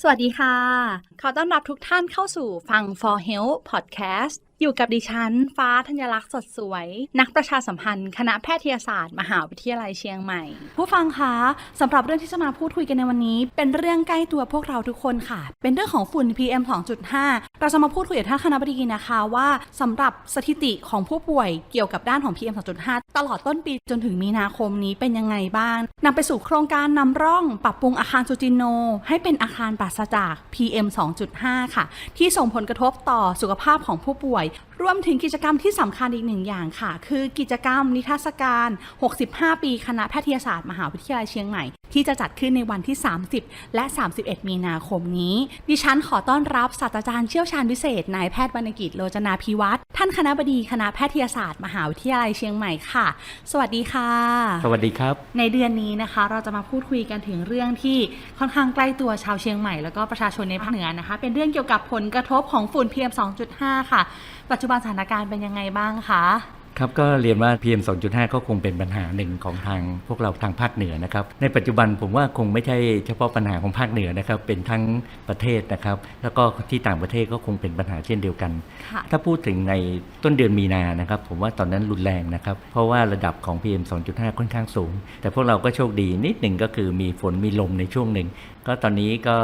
สวัสดีค่ะขอต้อนรับทุกท่านเข้าสู่ฟัง for health podcast อยู่กับดิฉัน ฟ้าธัญลักษณ์สดสวย นักประชาสัมพันธ์ คณะแพทยศาสตร์ มหาวิทยาลัยเชียงใหม่ ผู้ฟังคะสำหรับเรื่องที่จะมาพูดคุยกันในวันนี้ เป็นเรื่องใกล้ตัวพวกเราทุกคนค่ะ เป็นเรื่องของฝุ่น PM 2.5 เราจะมาพูดคุยกับท่านคณะบดีนะคะว่าสำหรับสถิติของผู้ป่วยเกี่ยวกับด้านของ PM 2.5 ตลอดต้นปีจนถึงมีนาคมนี้เป็นยังไงบ้างนำไปสู่โครงการนำร่อง ปรับปรุงอาคารจูจิโน ให้เป็นอาคารปราศจาก PM 2.5 ค่ะ ที่ส่งผลกระทบต่อสุขภาพของผู้ป่วย รวมถึงกิจกรรมที่สำคัญอีกหนึ่งอย่างค่ะ คือกิจกรรมนิทรรศการ 65 ปีคณะแพทยศาสตร์มหาวิทยาลัยเชียงใหม่ที่จะจัดขึ้นในวันที่ 30 และ 31 มีนาคมนี้ ดิฉันขอต้อนรับศาสตราจารย์เชี่ยวชาญพิเศษ นายแพทย์วรรณกิจโลจนาพิวัตรท่านคณะบดีคณะแพทยศาสตร์ มหาวิทยาลัยเชียงใหม่ค่ะ สวัสดีค่ะ สวัสดีครับ ในเดือนนี้นะคะ เราจะมาพูดคุยกันถึงเรื่องที่ค่อนข้างใกล้ตัวชาวเชียงใหม่แล้วก็ประชาชนในภาคเหนือนะคะ เป็นเรื่องเกี่ยวกับผลกระทบของฝุ่น PM 2.5 ค่ะ ปัจจุบันสถานการณ์เป็นยังไงบ้างคะ ครับก็เรียนว่า PM 2.5 ก็คงเป็นปัญหาหนึ่งของทางพวกเราทางภาคเหนือนะครับ ในปัจจุบันผมว่าคงไม่ใช่เฉพาะปัญหาของภาคเหนือนะครับ เป็นทั้งประเทศนะครับ แล้วก็ที่ต่างประเทศก็คงเป็นปัญหาเช่นเดียวกันค่ะถ้าพูดถึงในต้นเดือนมีนานะครับ ผมว่าตอนนั้นรุนแรงนะครับ เพราะว่าระดับของ PM 2.5 ค่อนข้างสูง แต่พวกเราก็โชคดีนิดหนึ่งก็คือมีฝนมีลมในช่วงหนึ่ง ก็ตอนนี้ก็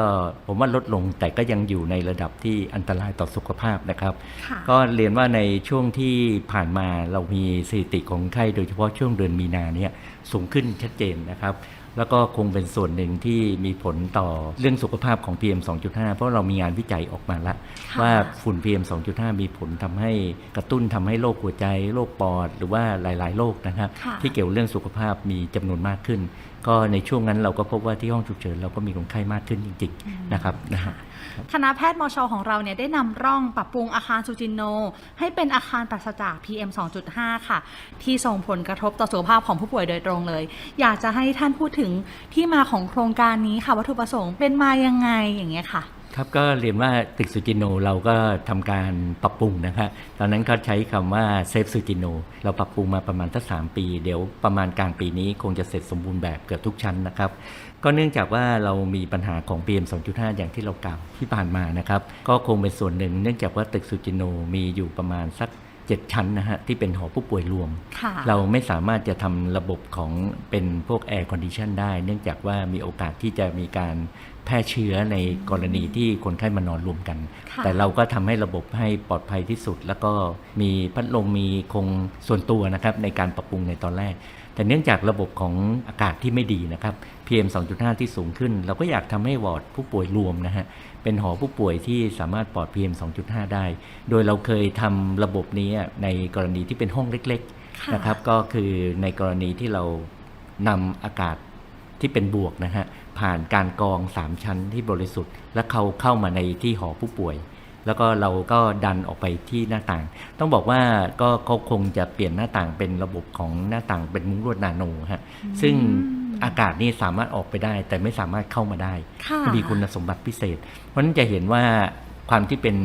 ผมว่าลดลงแต่ก็ยังอยู่ในระดับที่อันตรายต่อสุขภาพนะครับค่ะก็เรียนว่าในช่วงที่ผ่านมาเรามีสถิติของไข้โดยเฉพาะช่วงเดือนมีนาเนี่ยสูงขึ้นชัดเจนนะครับแล้วก็คงเป็นส่วนหนึ่งที่มีผลต่อเรื่องสุขภาพของ PM 2.5 เพราะเรามีงานวิจัยออกมาแล้วค่ะว่าฝุ่น PM 2.5 มีผลทำให้กระตุ้นทำให้โรคหัวใจโรคปอด หรือว่าหลาย ๆ โรคนะครับค่ะที่เกี่ยวเรื่องสุขภาพมีจำนวนมากขึ้น ก็ในช่วงนั้นเราก็พบว่าที่ห้องฉุกเฉินเราก็มีคนไข้มากขึ้นจริงๆนะครับนะฮะคณะแพทย์มชของเราเนี่ยได้นำร่องปรับปรุงอาคารซูจินโน ให้เป็นอาคารปราศจาก PM 2.5 ค่ะ ที่ส่งผลกระทบต่อสุขภาพของผู้ป่วยโดยตรงเลย อยากจะให้ท่านพูดถึงที่มาของโครงการนี้ค่ะวัตถุประสงค์เป็นมายังไงอย่างเงี้ยค่ะ ครับก็เรียนว่าตึกสุจินโนเราก็ทำการปรับปรุงนะครับตอนนั้นเขาใช้คำว่าเซฟสุจินโนเราปรับปรุงมาประมาณทั้งสามปี เดี๋ยวประมาณกลางปีนี้คงจะเสร็จสมบูรณ์แบบเกือบทุกชั้นนะครับ ก็เนื่องจากว่าเรามีปัญหาของ PM 2.5 อย่างที่เรากล่าวที่ผ่านมานะครับ ก็คงเป็นส่วนหนึ่ง เนื่องจากว่าตึกสุจินโนมีอยู่ประมาณสัก 7 ชั้นนะฮะ ที่เป็นหอผู้ป่วยรวมค่ะเราไม่สามารถจะทำระบบของเป็นพวกแอร์คอนดิชันได้ เนื่องจากว่ามีโอกาสที่จะมีการแพร่เชื้อในกรณีที่คนไข้มานอนรวมกันค่ะแต่เราก็ทำให้ระบบให้ปลอดภัยที่สุด แล้วก็มีพัดลมมีคงส่วนตัวนะครับในการปรับปรุงในตอนแรก แต่เนื่องจากระบบของอากาศที่ไม่ดีนะครับ PM 2.5 ที่สูงขึ้น เราก็อยากทำให้วอร์ดผู้ป่วยรวมนะฮะเป็นหอผู้ป่วยที่สามารถปลอด PM 2.5 ได้ โดยเราเคยทำระบบนี้ในกรณีที่เป็นห้องเล็กค่ะๆนะครับก็คือในกรณีที่เรานำอากาศที่เป็นบวกนะฮะผ่านการกรอง 3 ชั้นที่บริสุทธิ์ และเขาเข้ามาในที่หอผู้ป่วย แล้วก็เราก็ดันออกไปที่หน้าต่าง ต้องบอกว่าก็เขาคงจะเปลี่ยนหน้าต่างเป็นระบบของหน้าต่างเป็นมุ้งลวดนาโนฮะซึ่งอากาศนี่สามารถออกไปได้ แต่ไม่สามารถเข้ามาได้ค่ะมีคุณสมบัติพิเศษ เพราะฉะนั้นจะเห็นว่าความที่เป็น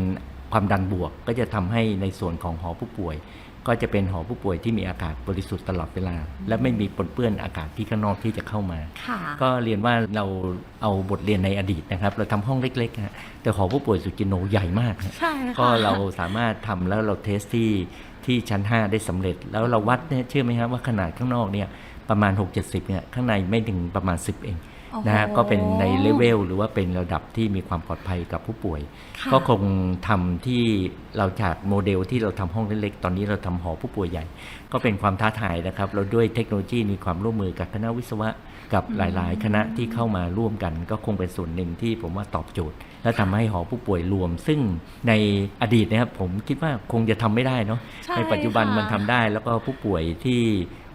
ความดันบวกก็จะทำให้ในส่วนของหอผู้ป่วย ก็จะเป็นหอผู้ป่วยที่มีอากาศบริสุทธิ์ตลอดเวลา และไม่มีปนเปื้อนอากาศที่ข้างนอกที่จะเข้ามาค่ะก็เรียนว่าเราเอาบทเรียนในอดีตนะครับ เราทำห้องเล็กๆฮะแต่หอผู้ป่วยสุจินโนใหญ่มากฮะใช่ค่ะก็เราสามารถทำแล้วเราเทสที่ที่ชั้น 5 ได้สำเร็จ แล้วเราวัดเนี่ยเชื่อไหมครับว่าขนาดข้างนอกเนี่ยประมาณ 6-70เนี่ยข้างในไม่ถึงประมาณ 10 เองโอ้โห นะฮะก็เป็นในเลเวลหรือว่าเป็นระดับที่มีความปลอดภัยกับผู้ป่วยค่ะก็คงทำที่เราจากโมเดลที่เราทำห้องเล็กๆ ตอนนี้เราทำหอผู้ป่วยใหญ่ ก็เป็นความท้าทายนะครับเราด้วยเทคโนโลยีมีความร่วมมือกับคณะวิศวะกับหลาย ๆ คณะที่เข้ามาร่วมกัน ก็คงเป็นส่วนหนึ่งที่ผมว่าตอบโจทย์ และทำให้หอผู้ป่วยรวม ซึ่งในอดีตนะครับผมคิดว่าคงจะทำไม่ได้เนาะใช่ในปัจจุบันค่ะมันทำได้แล้วก็ผู้ป่วยที่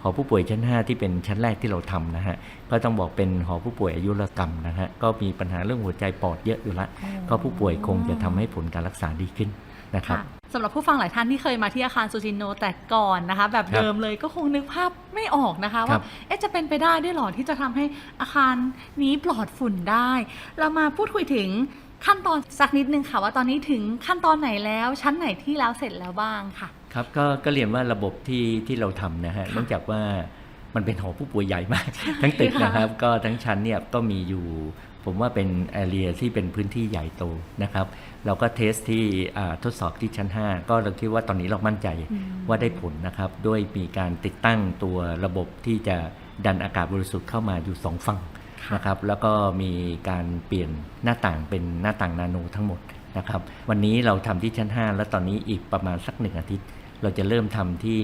หอผู้ป่วยชั้น 5 ที่เป็นชั้นแรกที่เราทำนะฮะก็ต้องบอกเป็นหอผู้ป่วยอายุรกรรมนะฮะก็มีปัญหาเรื่องหัวใจปอดเยอะอยู่ละอ๋อก็ผู้ป่วยคงจะทำให้ผลการรักษาดีขึ้นนะครับค่ะสำหรับผู้ฟังหลายท่านที่เคยมาที่อาคารซูจินโนแต่ก่อนนะคะ แบบครับเดิมเลยก็คงนึกภาพไม่ออกนะคะครัว่าบเอ๊ะจะเป็นไปได้ด้วยเหรอที่จะทำให้อาคารนี้ปลอดฝุ่นได้ เรามาพูดคุยถึงขั้นตอนสักนิดนึงค่ะว่าตอนนี้ถึงขั้นตอนไหนแล้ว ชั้นไหนที่แล้วเสร็จแล้วบ้างค่ะ ครับก็ก็เรียนว่าระบบที่ที่เราทำนะฮะเนื่องจากว่ามันเป็นหอผู้ป่วยใหญ่มาก ทั้งตึกนะครับ ก็ทั้งชั้นเนี่ยก็มีอยู่ ผมว่าเป็นแอเรียที่เป็นพื้นที่ใหญ่โตนะครับ เราก็เทสที่อ่าทดสอบที่ชั้น 5 ก็เราคิดว่าตอนนี้เรามั่นใจอืมว่าได้ผลนะครับ ด้วยมีการติดตั้งตัวระบบที่จะดันอากาศบริสุทธิ์เข้ามาอยู่สองฝั่งนะครับ แล้วก็มีการเปลี่ยนหน้าต่างเป็นหน้าต่างนาโนทั้งหมดนะครับ วันนี้เราทำที่ชั้น 5 แล้วตอนนี้อีกประมาณสักหนึ่งอาทิตย์ เราจะเริ่มทำที่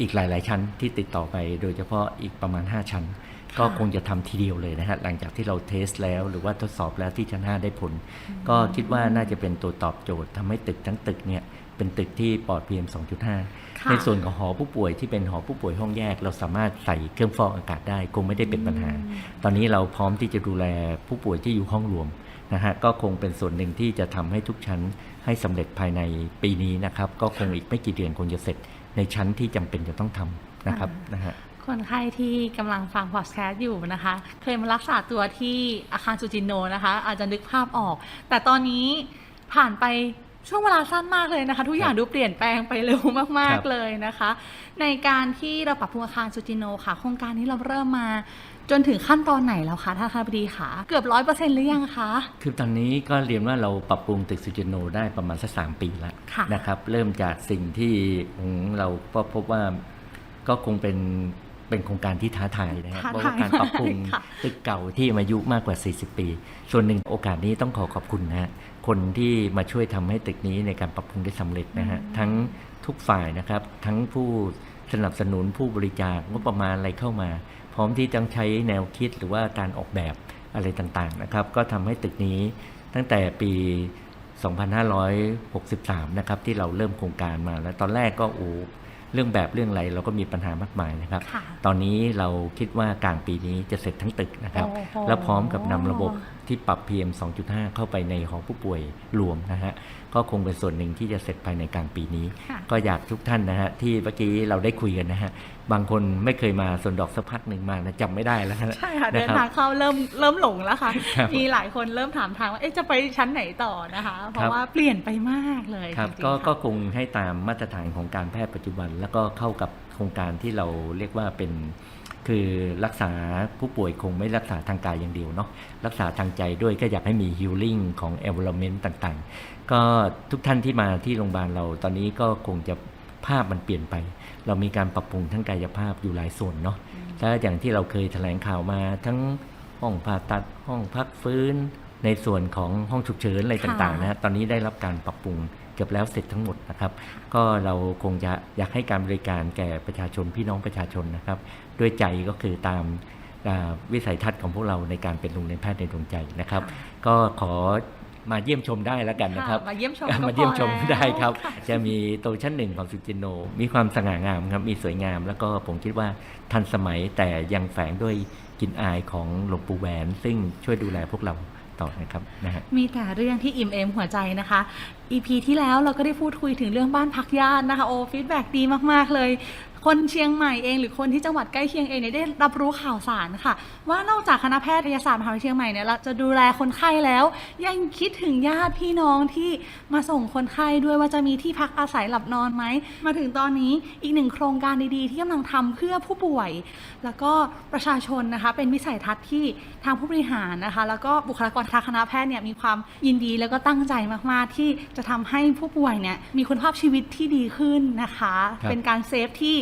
อีกหลาย ๆ ชั้นที่ติดต่อไป โดยเฉพาะอีกประมาณ 5 ชั้น ก็คงจะทำทีเดียวเลยนะฮะหลังจากที่เราเทสแล้วหรือว่าทดสอบแล้วที่ชั้น 5 ได้ผล ก็คิดว่าน่าจะเป็นตัวตอบโจทย์ทำให้ตึกทั้งตึกเนี่ยเป็นตึกที่ปลอด PM 2.5ค่ะในส่วนของหอผู้ป่วยที่เป็นหอผู้ป่วยห้องแยก เราสามารถใส่เครื่องฟอกอากาศได้ คงไม่ได้เป็นปัญหา ตอนนี้เราพร้อมที่จะดูแลผู้ป่วยที่อยู่ห้องรวม นะฮะก็คงเป็นส่วนหนึ่งที่จะทำให้ทุกชั้นให้สำเร็จภายในปีนี้นะครับ ก็คงอีกไม่กี่เดือนคงจะเสร็จ ในชั้นที่จำเป็นจะต้องทำนะครับนะฮะคนไข้ที่กำลังฟังพอดแคสต์อยู่นะคะ เคยมารักษาตัวที่อาคารซูจินโนนะคะ อาจจะนึกภาพออก แต่ตอนนี้ผ่านไปช่วงเวลาสั้นมากเลยนะคะ ทุกอย่างครับดูเปลี่ยนแปลงไปเร็วมากครับๆเลยนะคะ ในการที่เราปรับปรุงอาคารซูจินโนค่ะ โครงการนี้เราเริ่มมา จนถึงขั้นตอนไหนแล้วคะท่านคณบดีคะเกือบร้อยเปอร์เซ็นต์หรือยังคะ คือตอนนี้ก็เรียนว่าเราปรับปรุงตึกสุจิโนได้ประมาณสักสามปีแล้วค่ะ นะครับ เริ่มจากสิ่งที่ของเราก็พบว่าก็คงเป็นเป็นโครงการที่ท้าทายนะครับท้าเพราะทายว่าการปรับปรุงมากค่ะ ตึกเก่าที่อายุมากกว่า 40 ปี ส่วนหนึ่งโอกาสนี้ต้องขอขอบคุณนะฮะคนที่มาช่วยทำให้ตึกนี้ในการปรับปรุงได้สำเร็จนะฮะทั้งทุกฝ่ายนะครับ ทั้งผู้ สนับสนุนผู้บริจาคงบประมาณอะไรเข้ามา พร้อมที่จะใช้แนวคิดหรือว่าการออกแบบอะไรต่างๆนะครับ ก็ทำให้ตึกนี้ตั้งแต่ปี 2563 นะครับ ที่เราเริ่มโครงการมาแล้วตอนแรกก็โอ้เรื่องแบบเรื่องอะไรเราก็มีปัญหามากมายนะครับค่ะตอนนี้เราคิดว่ากลางปีนี้จะเสร็จทั้งตึกนะครับโอ้โหและพร้อมกับนำระบบ ที่ปรับ PM 2.5 เข้าไปในหอผู้ป่วยรวมนะฮะก็คงเป็นส่วนหนึ่งที่จะเสร็จภายในกลางปีนี้ค่ะก็อยากทุกท่านนะฮะที่เมื่อกี้เราได้คุยกันนะฮะบางคนไม่เคยมาส่วนดอกสักพักหนึ่งมานะจำไม่ได้แล้วนะใช่ค่ะนะเดินครับทางเข้าเริ่มเริ่มหลงแล้วค่ะครับมีหลายคนเริ่มถามทางว่าเอ๊ะจะไปชั้นไหนต่อนะคะ เพครัราะบว่าเปลี่ยนไปมากเลยครับจริงๆก็ค่ะก็คงให้ตามมาตรฐานของการแพทย์ปัจจุบัน แล้วก็เข้ากับโครงการที่เราเรียกว่าเป็น คือรักษาผู้ป่วยคงไม่รักษาทางกายอย่างเดียวเนาะรักษาทางใจด้วยก็อยากให้มี healing ของ environment ต่างๆ ก็ทุกท่านที่มาที่โรงพยาบาลเราตอนนี้ก็คงจะภาพมันเปลี่ยนไป เรามีการปรับปรุงทั้งกายภาพอยู่หลายส่วนเนาะและอย่างที่เราเคยแถลงข่าวมาทั้งห้องผ่าตัดห้องพักฟื้น ในส่วนของห้องฉุกเฉินอะไรต่างๆนะฮะตอนนี้ได้รับการปรับปรุง เกือบแล้วเสร็จทั้งหมดนะครับ ก็เราคงจะอยากให้การบริการแก่ประชาชนพี่น้องประชาชนนะครับ ด้วยใจก็คือตามอ่าวิสัยทัศน์ของพวกเราในการเป็นโรงเรียนแพทย์ในดวงใจนะครับ ก็ขอมาเยี่ยมชมได้แล้วกันนะครับ มาเยี่ยมชมมาเยี่ยมชมก็พอแล้วได้ครับค่ะจะมีโตวชั้นหนึ่งของสุจินโน มีความสง่างามครับ มีสวยงาม แล้วก็ผมคิดว่าทันสมัยแต่ยังแฝงด้วยกลิ่นอายของหลวงปู่แหวน ซึ่งช่วยดูแลพวกเรา ต่อนะครับนะฮะมีแต่เรื่องที่อิ่มเอมหัวใจนะคะ EP ที่แล้วเราก็ได้พูดคุยถึงเรื่องบ้านพักญาตินะคะ โอ้ฟีดแบ็ดีมาก ๆ เลย คนเชียงใหม่เอง หรือคนที่จังหวัดใกล้เคียงเองเนี่ยได้รับรู้ข่าวสารค่ะ ว่านอกจากคณะแพทยศาสตร์มหาวิทยาลัยเชียงใหม่เนี่ยเราจะดูแลคนไข้แล้ว ยังคิดถึงญาติพี่น้องที่มาส่งคนไข้ด้วยว่าจะมีที่พักอาศัยหลับนอนไหมมาถึงตอนนี้อีกหนึ่งโครงการดีๆ ที่กำลังทำเพื่อผู้ป่วย แล้วก็ประชาชนนะคะเป็นวิสัยทัศน์ที่ทางผู้บริหารนะคะ แล้วก็บุคลากรทางคณะแพทย์เนี่ยมีความยินดีแล้วก็ตั้งใจมากๆที่จะทำให้ผู้ป่วยเนี่ยมีคุณภาพชีวิตที่ดีขึ้นนะคะครับเป็นการเซฟที่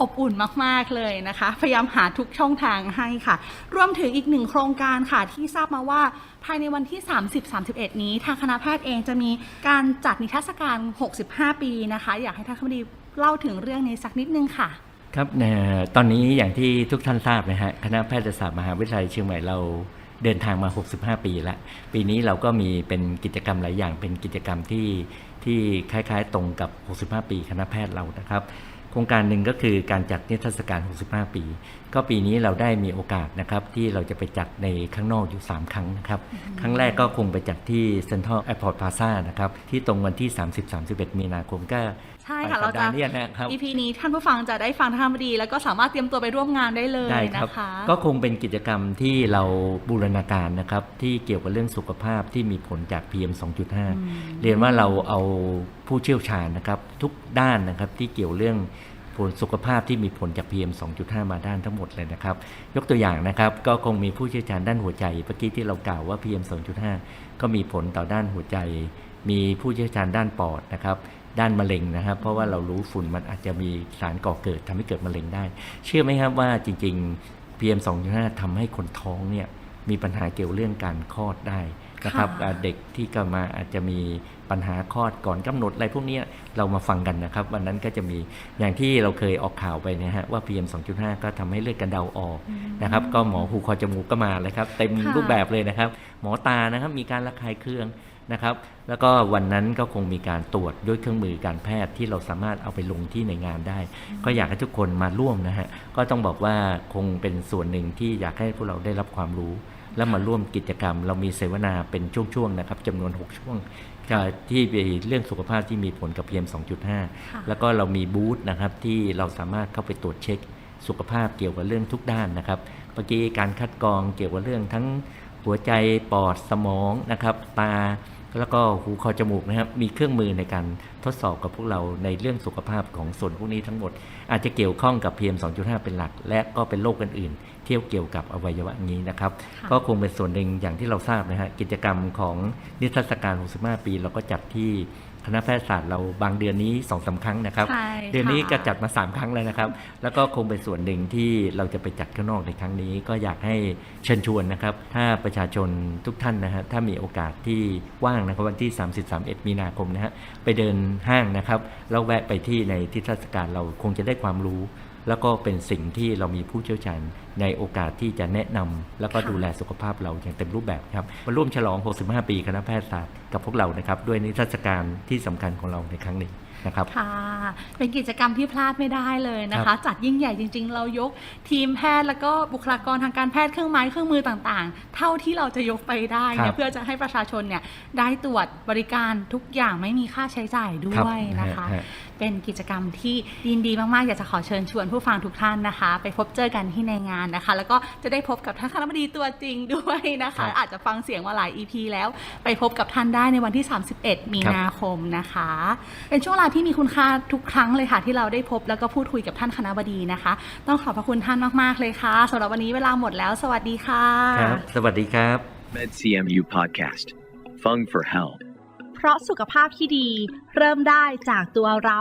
อบอุ่นมาก ๆ เลยนะคะ พยายามหาทุกช่องทางให้ค่ะ รวมถึงอีกหนึ่งโครงการค่ะที่ทราบมาว่าภายในวันที่ 30-31 นี้ ทางคณะแพทย์เองจะมีการจัดนิทรรศการ 65 ปีนะคะ อยากให้ท่านคณบดีเล่าถึงเรื่องนี้สักนิดนึงค่ะ ครับเอ่อตอนนี้อย่างที่ทุกท่านทราบนะฮะคณะแพทยศาสตร์มหาวิทยาลัยเชียงใหม่เราเดินทางมา 65 ปีแล้ว ปีนี้เราก็มีเป็นกิจกรรมหลายอย่าง เป็นกิจกรรมที่ที่คล้ายๆ ตรงกับ 65 ปีคณะแพทย์เรานะครับ คครงการหนึ่งก็คือการจัดนิทรรศการ 65 ปี ก็ปีนี้เราได้มีโอกาสนะครับที่เราจะไปจัดในข้างนอกอยู่ 3 ครั้งนะครับ ครั้งแรกก็คงไปจัดที่เซ็นทรัลแอร์พอร์ตพาซานะครับ ที่ตรงวันที่ 30-31 มีนาคมก็ ใช่ปลค่ะยเราสัปจะดาห์นี้นะครับ EP นี้ท่านผู้ฟังจะได้ฟังท่านบดี แล้วก็สามารถเตรียมตัวไปร่วมงานได้เลยได้ครับนะคะ ก็คงเป็นกิจกรรมที่เราบูรณาการนะครับ ที่เกี่ยวกับเรื่องสุขภาพที่มีผลจาก PM 2.5 เรียนว่าเราเอาผู้เชี่ยวชาญนะครับ ทุกด้านนะครับที่เกี่ยวเรื่องผลสุขภาพที่มีผลจาก PM 2.5 มาด้านทั้งหมดเลยนะครับ ยกตัวอย่างนะครับ ก็คงมีผู้เชี่ยวชาญด้านหัวใจเมื่อกี้ที่เรากล่าวว่า PM 2.5 ก็มีผลต่อด้านหัวใจ มีผู้เชี่ยวชาญด้านปอดนะครับ ด้านมะเร็งนะครับ เพราะว่าเรารู้ฝุ่นมันอาจจะมีสารก่อเกิดทำให้เกิดมะเร็งได้ เชื่อไหมครับว่าจริงๆ PM 2.5ทำให้คนท้องเนี่ยมีปัญหาเกี่ยวเรื่องการคลอดได้นะครับค่ะอ่าเด็กที่กำมาอาจจะมีปัญหาคลอดก่อนกำหนดอะไรพวกเนี้ยเรามาฟังกันนะครับ วันนั้นก็จะมีอย่างที่เราเคยออกข่าวไปนะฮะว่า PM 2.5 ก็ทำให้เลือดกันเดาออกนะครับ ก็หมอหูคอจมูกก็มาเลยครับ เต็มค่ะรูปแบบเลยนะครับ หมอตานะครับมีการระคายเคือง นะครับ แล้วก็วันนั้นก็คงมีการตรวจด้วยเครื่องมือการแพทย์ที่เราสามารถเอาไปลงที่ในงานได้ ก็อยากให้ทุกคนมาร่วมนะฮะ ก็ต้องบอกว่าคงเป็นส่วนหนึ่งที่อยากให้พวกเราได้รับความรู้ และมาร่วมกิจกรรม เรามีเสวนาเป็นช่วงๆนะครับจำนวน 6 ช่วงจะที่เรื่องสุขภาพที่มีผลกับ PM 2.5 แล้วก็เรามีบูธนะครับที่เราสามารถเข้าไปตรวจเช็คสุขภาพเกี่ยวกับเรื่องทุกด้านนะครับเมื่อกี้การคัดกรองเกี่ยวกับเรื่องทั้งหัวใจปอดสมองนะครับตา แล้วก็หูคอจมูกนะครับมีเครื่องมือในการทดสอบกับพวกเราในเรื่องสุขภาพของส่วนพวกนี้ทั้งหมด อาจจะเกี่ยวข้องกับ PM 2.5 เป็นหลัก และก็เป็นโรคอื่นๆเที่ยวเกี่ยวกับอวัยวะนี้นะครับค่ะก็คงเป็นส่วนหนึ่งอย่างที่เราทราบนะฮะกิจกรรมของนิทรรศการ 65 ปี เราก็จัดที่ คณะแพทยศาสตร์เราบางเดือนนี้2อสาครั้งนะครับใช่เดือนนี้ค่ะก็จัดมา 3 ครั้งแล้วนะครับ แล้วก็คงเป็นส่วนหนึ่งที่เราจะไปจัดข้างนอกในครั้งนี้ ก็อยากให้เชิญชวนนะครับ ถ้าประชาชนทุกท่านนะฮะถ้ามีโอกาสที่ว่างนะครับวันที่30-31มีนาคมนะฮะไปเดินห้างนะครับแล้วแวะไปที่ในที่เทรรศการเราคงจะได้ความรู้ แล้วก็เป็นสิ่งที่เรามีผู้เชี่ยวชาญในโอกาสที่จะแนะนำแล้วก็ค่ะดูแลสุขภาพเราอย่างเต็มรูปแบบครับมาร่วมฉลอง 65 ปีคณะแพทยศาสตร์กับพวกเรานะครับ ด้วยนิทรรศการที่สำคัญของเราในครั้งนี้นะครับค่ะเป็นกิจกรรมที่พลาดไม่ได้เลยนะครัคะบจัดยิ่งใหญ่จริง ๆ เรายกทีมแพทย์แล้วก็บุคลากรทางการแพทย์เครื่องไม้เครื่องมือต่างๆ เท่าที่เราจะยกไปได้ครัเนี่ยบเพื่อจะให้ประชาชนเนี่ยได้ตรวจบริการทุกอย่างไม่มีค่าใช้จ่ายด้ครับวยนะคะฮะ เป็นกิจกรรมที่ยินดีมาก ๆ อยากจะขอเชิญชวนผู้ฟังทุกท่านนะคะ ไปพบเจอกันที่ในงานนะคะ แล้วก็จะได้พบกับท่านคณะบดีตัวจริงด้วยนะครัคะบอาจจะฟังเสียงมาหลาย EP แล้วไปพบกับท่านได้ในวันที่ 31 มีครับนาคมนะคะ เป็นช่วงเวลาที่มีคุณค่าทุกครั้งเลยค่ะ ที่เราได้พบแล้วก็พูดคุยกับท่านคณะบดีนะคะ ต้องขอบพระคุณท่านมาก ๆ เลยค่ะสำหรับวันนี้เวลาหมดแล้ว สวัสดีค่ะครับสวัสดีครับ MedCMU Podcast. Fung for Health. เพราะสุขภาพที่ดี เริ่มได้จากตัวเรา